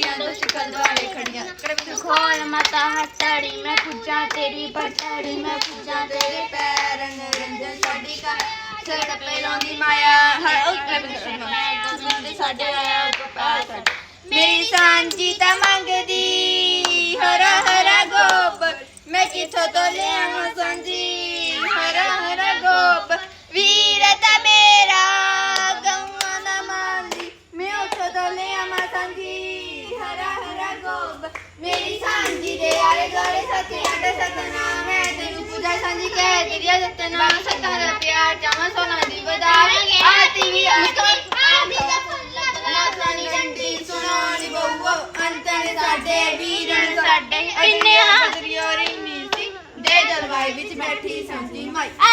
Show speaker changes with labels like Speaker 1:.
Speaker 1: ਕਿਹੜੇ ਬੰਦੇ ਨੂੰ
Speaker 2: ਖੋਲ ਮਤਾ ਹੱਥੜੀ ਮੈਂ ਪੁੱਜਾਂ ਤੇਰੀ ਪਟੜੀ ਮੈਂ ਪੁੱਜਾਂ ਤੇਰੇ
Speaker 1: ਪੈਰ ਨਰੰਜਨ ਸਾਡੀ ਕਾ ਸੜ ਪੈਲੋਂ ਦੀ ਮਾਇਆ ਹਰ
Speaker 2: ਸਾਡੇ ਆਇਆ ਗੋਪਾਲ ਸਾਡੇ।
Speaker 1: ਮੇਰੀ ਸਾਂਝੀ ਤਾਂ ਮੰਗਦੀ ਹਰਾ ਹਰਾ ਗੋਪ ਮੈਂ ਕਿੱਥੋਂ ਤੋਂ ਲਿਆਵਾਂ ਸਾਂਝੀ ਕਹਿ ਤੇਰੀ ਸਤਨਾਮ ਸਤਾਂ ਦਾ ਪਿਆਰ ਜਾਵਾਂ ਸੋਨਾ ਦੀ ਵਧਾਰ ਆਤੀ ਵੀ ਅਸਤ ਆਦੀ ਦਾ ਫੁੱਲ ਲਾਸਾਨੀ ਡੰਡੀ ਸੁਣਾਣੀ ਬਹੂ ਅੰਤਨ ਸਾਡੇ ਵੀਰਨ
Speaker 2: ਸਾਡੇ
Speaker 1: ਇੰਨੇ
Speaker 2: ਇੰਨੇ
Speaker 1: ਆ।
Speaker 2: ਆ
Speaker 1: ਬਦਰੀਓਰੀ ਨੀ ਸੀ ਦੇ ਜਲਵਾਈ ਵਿੱਚ ਬੈਠੀ ਸੰਜੀ ਮਾਈ।
Speaker 2: ਆ ਦੇ ਆ